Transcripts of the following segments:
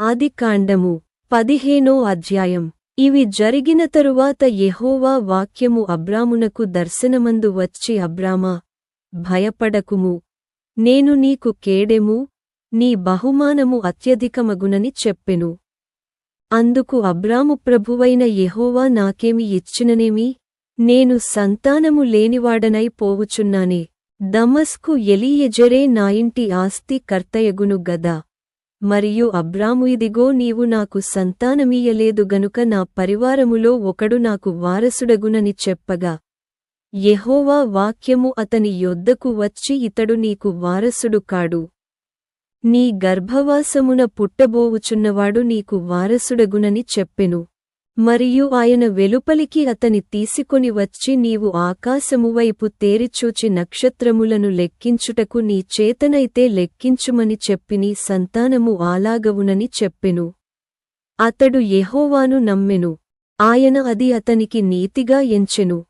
ఆదికాండము పదిహేనో అధ్యాయం. ఇవి జరిగిన తరువాత యెహోవా వాక్యము అబ్రామునకు దర్శనమందు వచ్చి అబ్రామా భయపడకుము. నేను నీకు కేడెము నీ బహుమానము అత్యధికమగునని చెప్పెను. అందుకు అబ్రాము ప్రభువైన యెహోవా నాకేమి ఇచ్చిననేమి? నేను సంతానము లేనివాడనై పోవుచున్నానే. దమస్కు ఎలీయెజెరే నాయింటి ఆస్తి కర్తయగును గదా. మరియు అబ్రాము ఇదిగో నీవు నాకు సంతానమీయలేదు గనుక నా పరివారములో ఒకడు నాకు వారసుడగునని చెప్పగా. యెహోవా వాక్యము అతని యొద్దకు వచ్చి ఇతడు నీకు వారసుడు కాడు. నీ గర్భవాసమున పుట్టబోవుచున్నవాడు నీకు వారసుడగునని చెప్పెను. మరియు ఆయన వెలుపలికి అతని తీసుకొని వచ్చి నీవు ఆకాశమువైపు తేరిచూచి నక్షత్రములను లెక్కించుటకు నీ చేతనైతే లెక్కించుమని చెప్పి నీ సంతానము ఆలాగవునని చెప్పెను. అతడు యెహోవాను నమ్మెను. ఆయన అది అతనికి నీతిగా ఎంచెను.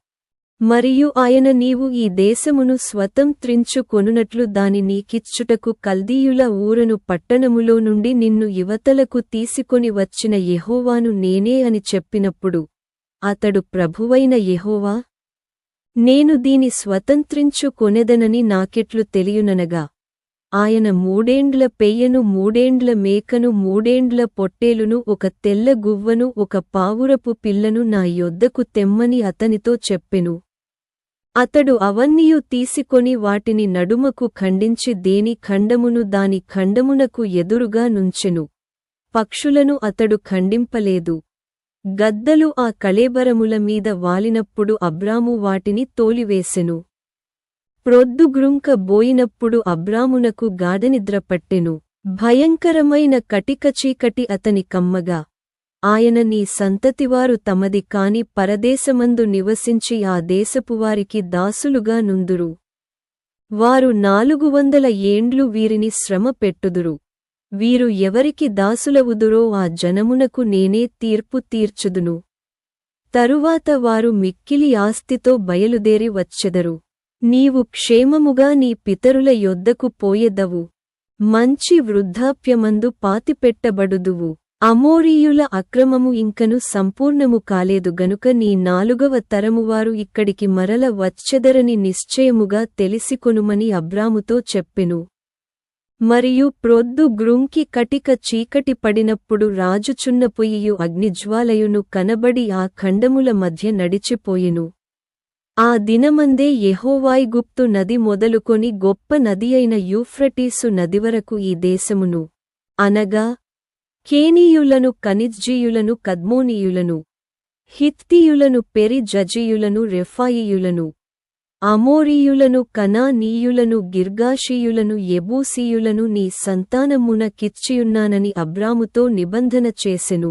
మరియు ఆయన నీవు ఈ దేశమును స్వతంత్రించు కొనునట్లు దాని నీకిచ్చుటకు కల్దీయుల ఊరను పట్టణములో నుండి నిన్ను యువతలకు తీసుకొని వచ్చిన యెహోవాను నేనే అని చెప్పినప్పుడు అతడు ప్రభువైన యెహోవా నేను దీని స్వతంత్రించు కొనెదనని నాకెట్లు తెలియుననగా ఆయన మూడేండ్ల పెయ్యను మూడేండ్ల మేకను మూడేండ్ల పొట్టేలును ఒక తెల్ల గువ్వను ఒక పావురపు పిల్లను నా యొద్దకు తెమ్మని అతనితో చెప్పెను. అతడు అవన్నీయు తీసుకొని వాటిని నడుమకు ఖండించి దేని ఖండమును దాని ఖండమునకు ఎదురుగా నుంచెను. పక్షులను అతడు ఖండింపలేదు. గద్దలు ఆ కళేబరముల మీద వాలినప్పుడు అబ్రాము వాటిని తోలివేసెను. ప్రొద్దుగ్రుంక బోయినప్పుడు అబ్రామునకు గాఢనిద్రపట్టెను భయంకరమైన కటిక చీకటి అతని కమ్మగా ఆయన నీ సంతతివారు తమది కాని పరదేశమందు నివసించి ఆ దేశపువారికి దాసులుగా నుందురు. వారు నాలుగు వందల ఏండ్లు వీరిని శ్రమ పెట్టుదురు. వీరు ఎవరికి దాసులవుదురో ఆ జనమునకు నేనే తీర్పు తీర్చుదును. తరువాత వారు మిక్కిలి ఆస్తితో బయలుదేరి వచ్చెదరు. నీవు క్షేమముగా నీ పితరుల యొద్దకు పోయెదవు. మంచి వృద్ధాప్యమందు పాతిపెట్టబడుదువు. అమోరీయుల అక్రమము ఇంకను సంపూర్ణము కాలేదు గనుక నీ నాలుగవ తరమువారు ఇక్కడికి మరల వచ్చెదరని నిశ్చయముగా తెలిసికొనుమని అబ్రాముతో చెప్పెను. మరియు ప్రొద్దు గ్రుంకి కటిక చీకటి పడినప్పుడు రాజుచున్న పొయ్యియు అగ్నిజ్వాలయును కనబడి ఆ ఖండముల మధ్య నడిచిపోయెను. ఆ దినమందే యెహోవాయిగుప్తు నది మొదలుకొని గొప్ప నది అయిన యూఫ్రటీసు నదివరకు ఈ దేశమును అనగా కేనీయులను కనిజ్జీయులను కద్మోనీయులను హిత్తీయులను పెరిజజీయులను రెఫాయియులను అమోరీయులను కనానీయులను గిర్గాషీయులను ఎబూసీయులను నీ సంతానమున కిచ్చియున్నానని అబ్రాముతో నిబంధన చేసెను.